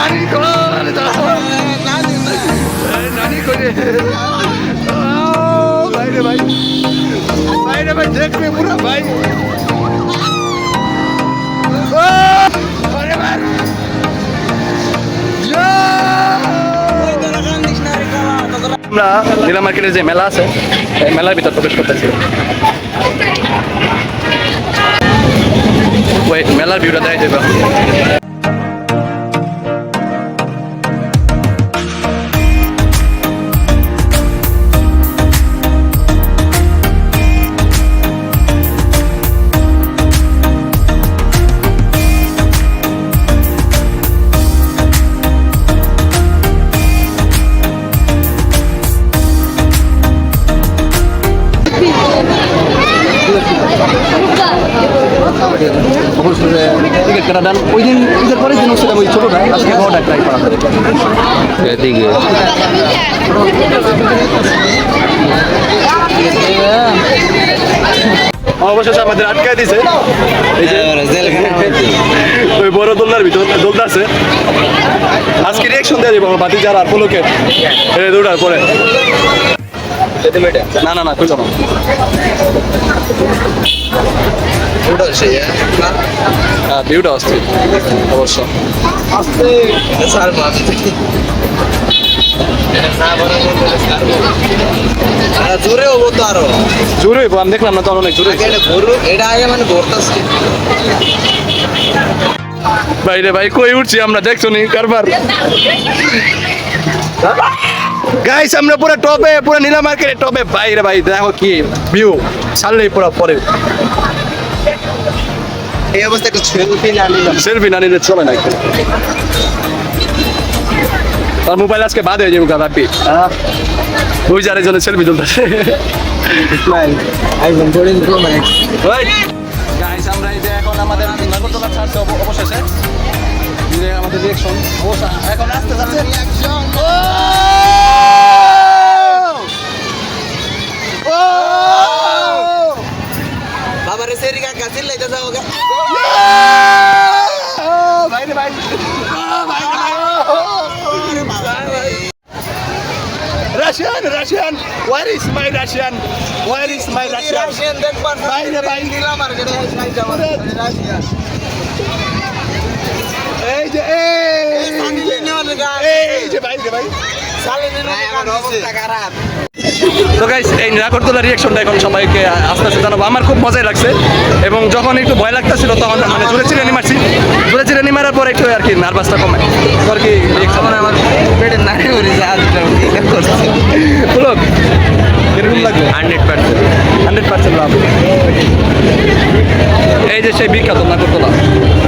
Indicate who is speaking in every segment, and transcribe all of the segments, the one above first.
Speaker 1: নানি নানি করে। ভাই রে ভাই ভাই রে ভাই দেখবে পুরা, ভাই। আমরা নীলা মার্কেটের যে মেলা আছে, এই মেলার ভিতর প্রবেশ করতেছি। মেলার ভিউটা দেখাই দেবো। অবশ্যই টিকিট কাটা ডান ওই দিন ঈদের পরের দিন ছিলাম ওই ছোটোটা আজকে বড়টা ট্রাই করা হবে
Speaker 2: এদিকে।
Speaker 1: অবশেষে আমাদের আটকায় দিছে। ওই বড় দোলনার ভিতর দোলনা আছে। আজকে রিয়েকশন দিয়ে দেবো আমার বাতি যারা আর পোলোকে দৌড়ার পরে। না না না তুই হ্যাঁ ভিউটা আসছে অবশ্য।
Speaker 2: জোরে হব তো আরও।
Speaker 1: জোরে হইবো, আমি দেখলাম না তো অনেক জোরে
Speaker 2: এটা আগে মানে ঘুরতেছে
Speaker 1: ভাই কই উঠছি আমরা? দেখছ নি কারবার? গাইস আমরা পুরো টপে পুরো নীলা মার্কেটে টপে। ভাই রে ভাই দেখো কি ভিউ ছাড়লেই পুরো পরে।
Speaker 2: এই অবস্থা সেলফি না নিলাম
Speaker 1: সেলফি না নিলে চলে না। তার মোবাইল আজকে বাদ হয়ে যাবে গা রাপি ওই যারে জন্য সেলফি তুলতেছে
Speaker 2: স্মাইল আইফোন ফোরটিন
Speaker 1: গাইস আমরা এই যে এখন আমাদের নাগরদোলা ছাড়ছে অবশেষে। আমাদের রিয়াকশন এখন আসতে যাচ্ছে।
Speaker 2: বাবারে जाओ
Speaker 1: क्या ah, Russian, Russian, where is my Russian? Where is my Russian? Russian,
Speaker 2: that part.
Speaker 1: Bye, bye.
Speaker 2: Nila market is my Java.
Speaker 1: Russian. Hey, hey.
Speaker 2: Hey, hey, hey,
Speaker 1: hey, hey, hey, hey, hey,
Speaker 2: hey, hey, hey, hey,
Speaker 1: তো guys এই নাগরদোলা রিয়াকশনটা এখন সবাইকে আস্তে আস্তে জানাব। আমার খুব মজাই লাগছে এবং যখন একটু ভয় লাগতেছিল তখন মানে জোরে চিরানি মারছি জোরে চিরানি মারার পর একটু আর কি নার্ভাসটা কমে। তো আর কি reaction?
Speaker 2: আমার পেটে নাড়ি উড়ে যায় আজকাল ঠিক করছে?
Speaker 1: পুলক কীরকম লাগল?
Speaker 2: Hundred percent
Speaker 1: hundred percent love এই যে সেই বিখ্যাত নাগরদোলা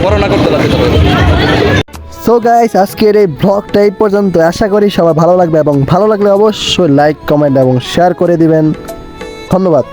Speaker 1: বড় নাগরদোলা ভিতরে
Speaker 3: সো গাইস আজকের এই ব্লগটা এই পর্যন্ত। আশা করি সবার ভালো লাগবে এবং ভালো লাগলে অবশ্যই লাইক কমেন্ট এবং শেয়ার করে দিবেন। ধন্যবাদ।